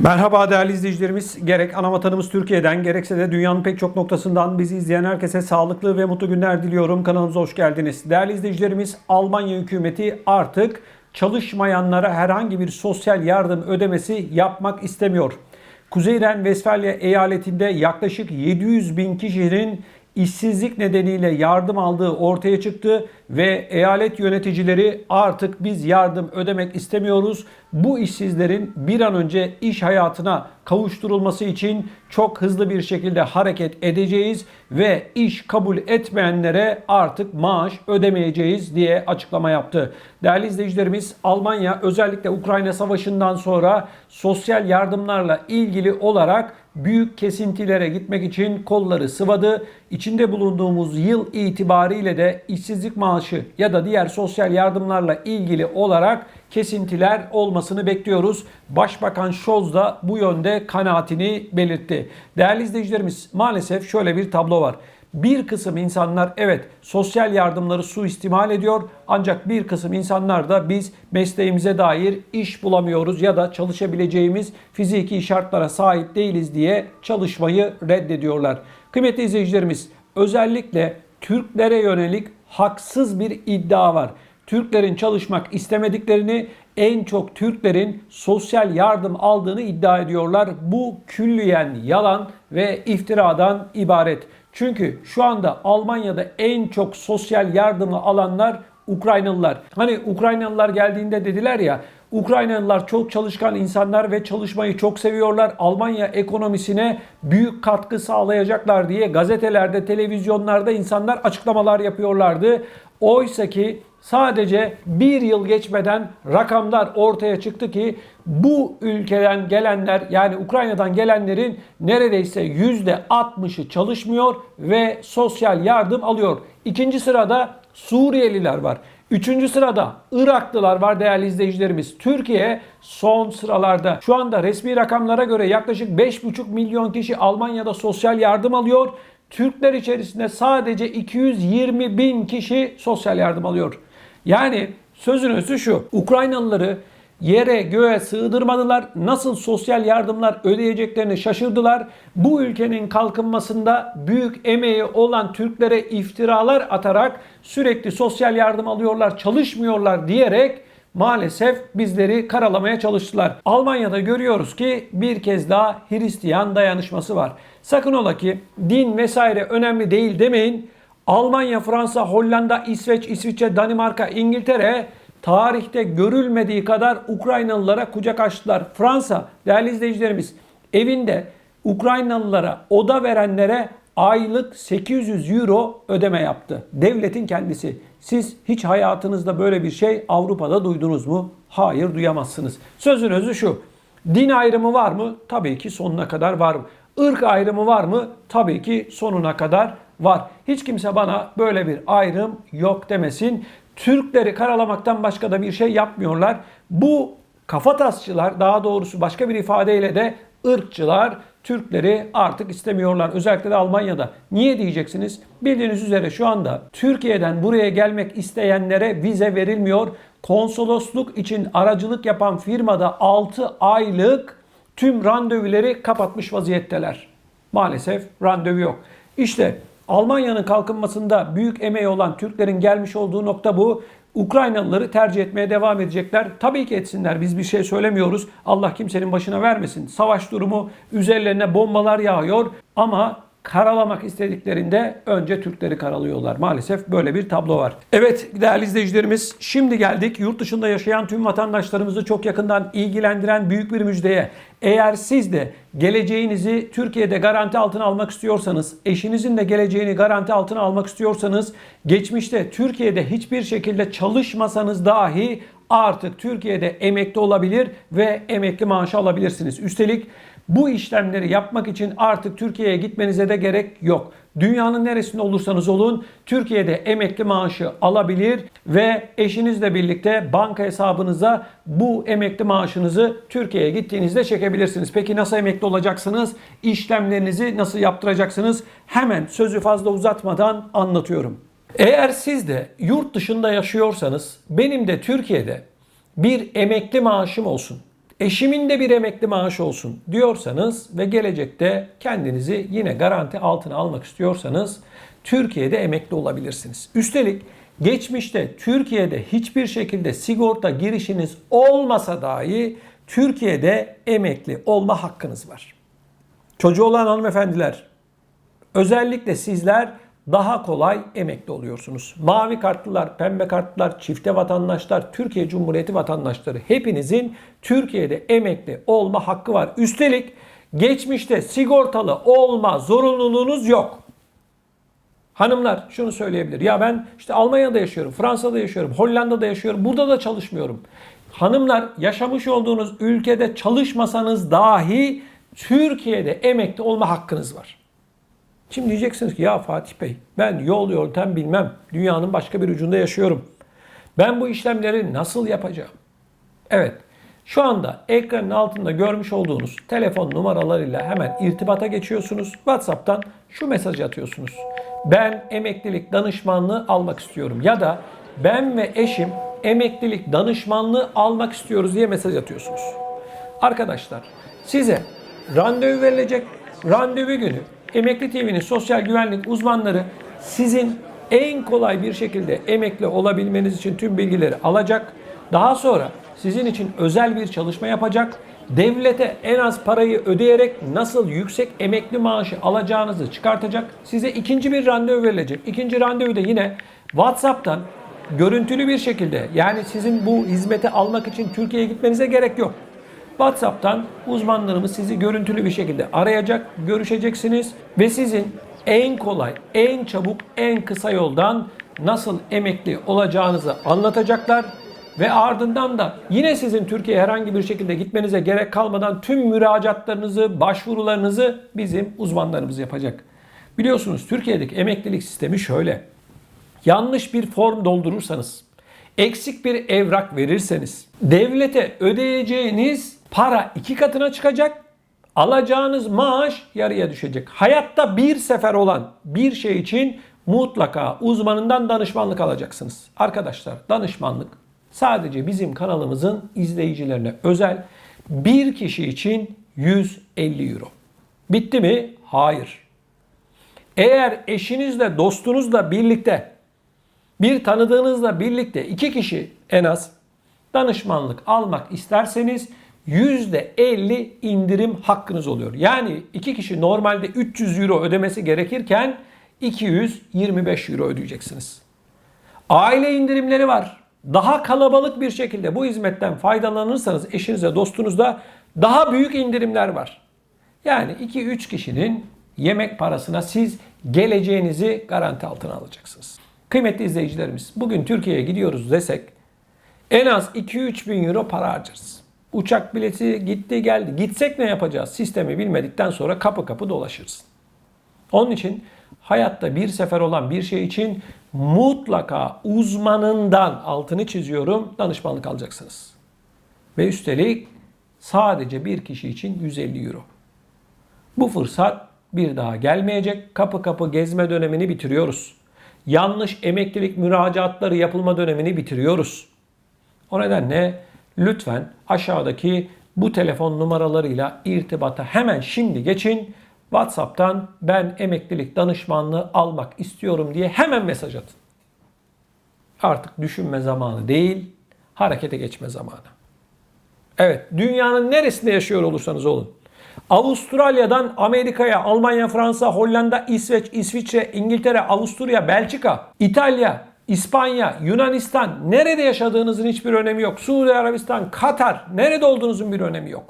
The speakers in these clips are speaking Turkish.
Merhaba değerli izleyicilerimiz. Gerek ana vatanımız Türkiye'den gerekse de dünyanın pek çok noktasından bizi izleyen herkese sağlıklı ve mutlu günler diliyorum. Kanalımıza hoş geldiniz. Değerli izleyicilerimiz Almanya hükümeti artık çalışmayanlara herhangi bir sosyal yardım ödemesi yapmak istemiyor. Kuzey Ren-Vesfalya eyaletinde yaklaşık 700 bin kişinin işsizlik nedeniyle yardım aldığı ortaya çıktı ve eyalet yöneticileri artık biz yardım ödemek istemiyoruz. Bu işsizlerin bir an önce iş hayatına kavuşturulması için çok hızlı bir şekilde hareket edeceğiz ve iş kabul etmeyenlere artık maaş ödemeyeceğiz diye açıklama yaptı. Değerli izleyicilerimiz Almanya özellikle Ukrayna Savaşı'ndan sonra sosyal yardımlarla ilgili olarak büyük kesintilere gitmek için kolları sıvadı. İçinde bulunduğumuz yıl itibariyle de işsizlik maaşı ya da diğer sosyal yardımlarla ilgili olarak kesintiler olmasını bekliyoruz. Başbakan Scholz da bu yönde kanaatini belirtti. Değerli izleyicilerimiz maalesef şöyle bir tablo var. Bir kısım insanlar evet sosyal yardımları suistimal ediyor ancak bir kısım insanlar da biz mesleğimize dair iş bulamıyoruz ya da çalışabileceğimiz fiziki şartlara sahip değiliz diye çalışmayı reddediyorlar. Kıymetli izleyicilerimiz özellikle Türklere yönelik haksız bir iddia var. Türklerin çalışmak istemediklerini, en çok Türklerin sosyal yardım aldığını iddia ediyorlar. Bu külliyen yalan ve iftiradan ibaret. Çünkü şu anda Almanya'da en çok sosyal yardımı alanlar Ukraynalılar. Hani Ukraynalılar geldiğinde dediler ya Ukraynalılar çok çalışkan insanlar ve çalışmayı çok seviyorlar. Almanya ekonomisine büyük katkı sağlayacaklar diye gazetelerde, televizyonlarda insanlar açıklamalar yapıyorlardı. Oysa ki sadece bir yıl geçmeden rakamlar ortaya çıktı ki bu ülkeden gelenler yani Ukrayna'dan gelenlerin neredeyse %60'ı çalışmıyor ve sosyal yardım alıyor. İkinci sırada Suriyeliler var. Üçüncü sırada Iraklılar var değerli izleyicilerimiz. Türkiye son sıralarda. Şu anda resmi rakamlara göre yaklaşık 5,5 milyon kişi Almanya'da sosyal yardım alıyor. Türkler içerisinde sadece 220 bin kişi sosyal yardım alıyor. Yani sözün özü şu. Ukraynalıları yere göğe sığdırmadılar. Nasıl sosyal yardımlar ödeyeceklerini şaşırdılar. Bu ülkenin kalkınmasında büyük emeği olan Türklere iftiralar atarak sürekli sosyal yardım alıyorlar, çalışmıyorlar diyerek maalesef bizleri karalamaya çalıştılar. Almanya'da görüyoruz ki bir kez daha Hristiyan dayanışması var. Sakın ola ki din vesaire önemli değil demeyin. Almanya, Fransa, Hollanda, İsveç, İsviçre, Danimarka, İngiltere tarihte görülmediği kadar Ukraynalılara kucak açtılar. Fransa, değerli izleyicilerimiz, evinde Ukraynalılara oda verenlere aylık 800 euro ödeme yaptı. Devletin kendisi. Siz hiç hayatınızda böyle bir şey Avrupa'da duydunuz mu? Hayır duyamazsınız. Sözün özü şu. Din ayrımı var mı? Tabii ki sonuna kadar var. Irk ayrımı var mı? Tabii ki sonuna kadar var. Hiç kimse bana böyle bir ayrım yok demesin. Türkleri karalamaktan başka da bir şey yapmıyorlar. Bu kafatasçılar daha doğrusu başka bir ifadeyle de ırkçılar Türkleri artık istemiyorlar. Özellikle de Almanya'da. Niye diyeceksiniz? Bildiğiniz üzere şu anda Türkiye'den buraya gelmek isteyenlere vize verilmiyor. Konsolosluk için aracılık yapan firmada 6 aylık tüm randevuları kapatmış vaziyetteler. Maalesef randevu yok. İşte Almanya'nın kalkınmasında büyük emeği olan Türklerin gelmiş olduğu nokta bu. Ukraynalıları tercih etmeye devam edecekler. Tabii ki etsinler. Biz bir şey söylemiyoruz. Allah kimsenin başına vermesin. Savaş durumu üzerlerine bombalar yağıyor ama karalamak istediklerinde önce Türkleri karalıyorlar. Maalesef böyle bir tablo var. Evet değerli izleyicilerimiz şimdi geldik yurt dışında yaşayan tüm vatandaşlarımızı çok yakından ilgilendiren büyük bir müjdeye. Eğer siz de geleceğinizi Türkiye'de garanti altına almak istiyorsanız, eşinizin de geleceğini garanti altına almak istiyorsanız, geçmişte Türkiye'de hiçbir şekilde çalışmasanız dahi artık Türkiye'de emekli olabilir ve emekli maaşı alabilirsiniz. Üstelik bu işlemleri yapmak için artık Türkiye'ye gitmenize de gerek yok. Dünyanın neresinde olursanız olun Türkiye'de emekli maaşı alabilir ve eşinizle birlikte banka hesabınıza bu emekli maaşınızı Türkiye'ye gittiğinizde çekebilirsiniz. Peki nasıl emekli olacaksınız? İşlemlerinizi nasıl yaptıracaksınız? Hemen sözü fazla uzatmadan anlatıyorum. Eğer siz de yurt dışında yaşıyorsanız benim de Türkiye'de bir emekli maaşım olsun eşimin de bir emekli maaşı olsun diyorsanız ve gelecekte kendinizi yine garanti altına almak istiyorsanız Türkiye'de emekli olabilirsiniz. Üstelik geçmişte Türkiye'de hiçbir şekilde sigorta girişiniz olmasa dahi Türkiye'de emekli olma hakkınız var. Çocuğu olan hanımefendiler, özellikle sizler daha kolay emekli oluyorsunuz. Mavi kartlılar, pembe kartlılar, çifte vatandaşlar, Türkiye Cumhuriyeti vatandaşları hepinizin Türkiye'de emekli olma hakkı var. Üstelik geçmişte sigortalı olma zorunluluğunuz yok. Hanımlar şunu söyleyebilir. Ya ben işte Almanya'da yaşıyorum, Fransa'da yaşıyorum, Hollanda'da yaşıyorum, burada da çalışmıyorum. Hanımlar yaşamış olduğunuz ülkede çalışmasanız dahi Türkiye'de emekli olma hakkınız var. Şimdi diyeceksiniz ki ya Fatih Bey ben yol yöntem bilmem. Dünyanın başka bir ucunda yaşıyorum. Ben bu işlemleri nasıl yapacağım? Evet. Şu anda ekranın altında görmüş olduğunuz telefon numaralarıyla hemen irtibata geçiyorsunuz. WhatsApp'tan şu mesajı atıyorsunuz. Ben emeklilik danışmanlığı almak istiyorum ya da ben ve eşim emeklilik danışmanlığı almak istiyoruz diye mesaj atıyorsunuz. Arkadaşlar size randevu verilecek. Randevu günü Emekli TV'nin sosyal güvenlik uzmanları sizin en kolay bir şekilde emekli olabilmeniz için tüm bilgileri alacak. Daha sonra sizin için özel bir çalışma yapacak. Devlete en az parayı ödeyerek nasıl yüksek emekli maaşı alacağınızı çıkartacak. Size ikinci bir randevu verilecek. İkinci randevu da yine WhatsApp'tan görüntülü bir şekilde yani sizin bu hizmeti almak için Türkiye'ye gitmenize gerek yok. WhatsApp'tan uzmanlarımız sizi görüntülü bir şekilde arayacak, görüşeceksiniz ve sizin en kolay, en çabuk, en kısa yoldan nasıl emekli olacağınızı anlatacaklar ve ardından da yine sizin Türkiye'ye herhangi bir şekilde gitmenize gerek kalmadan tüm müracaatlarınızı, başvurularınızı bizim uzmanlarımız yapacak. Biliyorsunuz Türkiye'deki emeklilik sistemi şöyle. Yanlış bir form doldurursanız, eksik bir evrak verirseniz, devlete ödeyeceğiniz para iki katına çıkacak. Alacağınız maaş yarıya düşecek. Hayatta bir sefer olan bir şey için mutlaka uzmanından danışmanlık alacaksınız. Arkadaşlar danışmanlık sadece bizim kanalımızın izleyicilerine özel bir kişi için 150 euro. Bitti mi? Hayır. Eğer eşinizle, dostunuzla birlikte, bir tanıdığınızla birlikte iki kişi en az danışmanlık almak isterseniz %50 indirim hakkınız oluyor. Yani iki kişi normalde 300 euro ödemesi gerekirken 225 euro ödeyeceksiniz. Aile indirimleri var. Daha kalabalık bir şekilde bu hizmetten faydalanırsanız eşinize, dostunuzda daha büyük indirimler var. Yani 2-3 kişinin yemek parasına siz geleceğinizi garanti altına alacaksınız. Kıymetli izleyicilerimiz bugün Türkiye'ye gidiyoruz desek en az 2-3 bin euro para harcarız. Uçak bileti gitti geldi. Gitsek ne yapacağız? Sistemi bilmedikten sonra kapı kapı dolaşırız. Onun için hayatta bir sefer olan bir şey için mutlaka uzmanından altını çiziyorum danışmanlık alacaksınız. Ve üstelik sadece bir kişi için 150 euro. Bu fırsat bir daha gelmeyecek. Kapı kapı gezme dönemini bitiriyoruz. Yanlış emeklilik müracaatları yapılma dönemini bitiriyoruz. O nedenle lütfen aşağıdaki bu telefon numaralarıyla irtibata hemen şimdi geçin. WhatsApp'tan ben emeklilik danışmanlığı almak istiyorum diye hemen mesaj atın. Artık düşünme zamanı değil, harekete geçme zamanı. Evet, dünyanın neresinde yaşıyor olursanız olun. Avustralya'dan Amerika'ya, Almanya, Fransa, Hollanda, İsveç, İsviçre, İngiltere, Avusturya, Belçika, İtalya, İspanya, Yunanistan, nerede yaşadığınızın hiçbir önemi yok. Suudi Arabistan, Katar, nerede olduğunuzun bir önemi yok.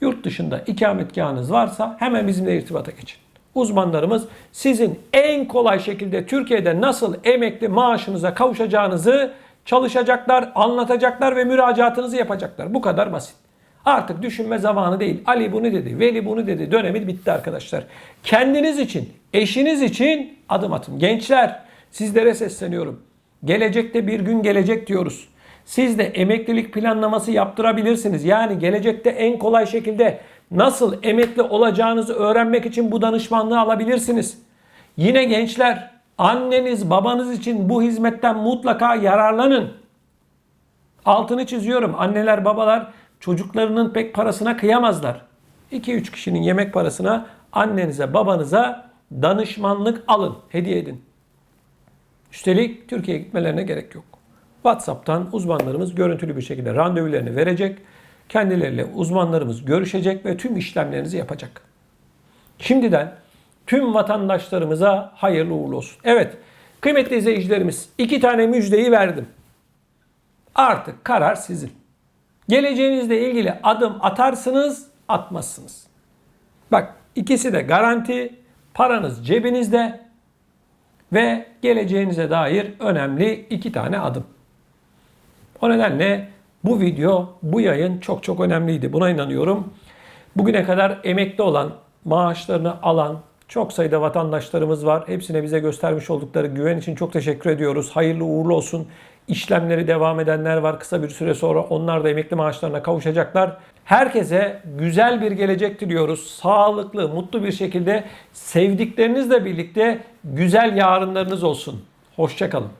Yurt dışında ikametgahınız varsa hemen bizimle irtibata geçin. Uzmanlarımız sizin en kolay şekilde Türkiye'de nasıl emekli maaşınıza kavuşacağınızı çalışacaklar, anlatacaklar ve müracaatınızı yapacaklar. Bu kadar basit. Artık düşünme zamanı değil. Ali bunu dedi, Veli bunu dedi. Dönemi bitti arkadaşlar. Kendiniz için, eşiniz için adım atın. Gençler Sizlere sesleniyorum. Gelecekte bir gün gelecek diyoruz. Siz de emeklilik planlaması yaptırabilirsiniz. Yani gelecekte en kolay şekilde nasıl emekli olacağınızı öğrenmek için bu danışmanlığı alabilirsiniz. Yine gençler, anneniz, babanız için bu hizmetten mutlaka yararlanın. Altını çiziyorum. Anneler, babalar çocuklarının pek parasına kıyamazlar. 2-3 kişinin yemek parasına annenize babanıza danışmanlık alın, hediye edin. Üstelik Türkiye'ye gitmelerine gerek yok. WhatsApp'tan uzmanlarımız görüntülü bir şekilde randevularını verecek. Kendileriyle uzmanlarımız görüşecek ve tüm işlemlerinizi yapacak. Şimdiden tüm vatandaşlarımıza hayırlı uğurlu olsun. Evet, kıymetli izleyicilerimiz iki tane müjdeyi verdim. Artık karar sizin. Geleceğinizle ilgili adım atarsınız, atmazsınız. Bak ikisi de garanti, paranız cebinizde ve geleceğinize dair önemli iki tane adım. O nedenle bu video, bu yayın çok çok önemliydi. Buna inanıyorum. Bugüne kadar emekli olan, maaşlarını alan çok sayıda vatandaşlarımız var. Hepsine bize göstermiş oldukları güven için çok teşekkür ediyoruz. Hayırlı uğurlu olsun. İşlemleri devam edenler var. Kısa bir süre sonra onlar da emekli maaşlarına kavuşacaklar. Herkese güzel bir gelecek diliyoruz. Sağlıklı, mutlu bir şekilde sevdiklerinizle birlikte güzel yarınlarınız olsun. Hoşçakalın.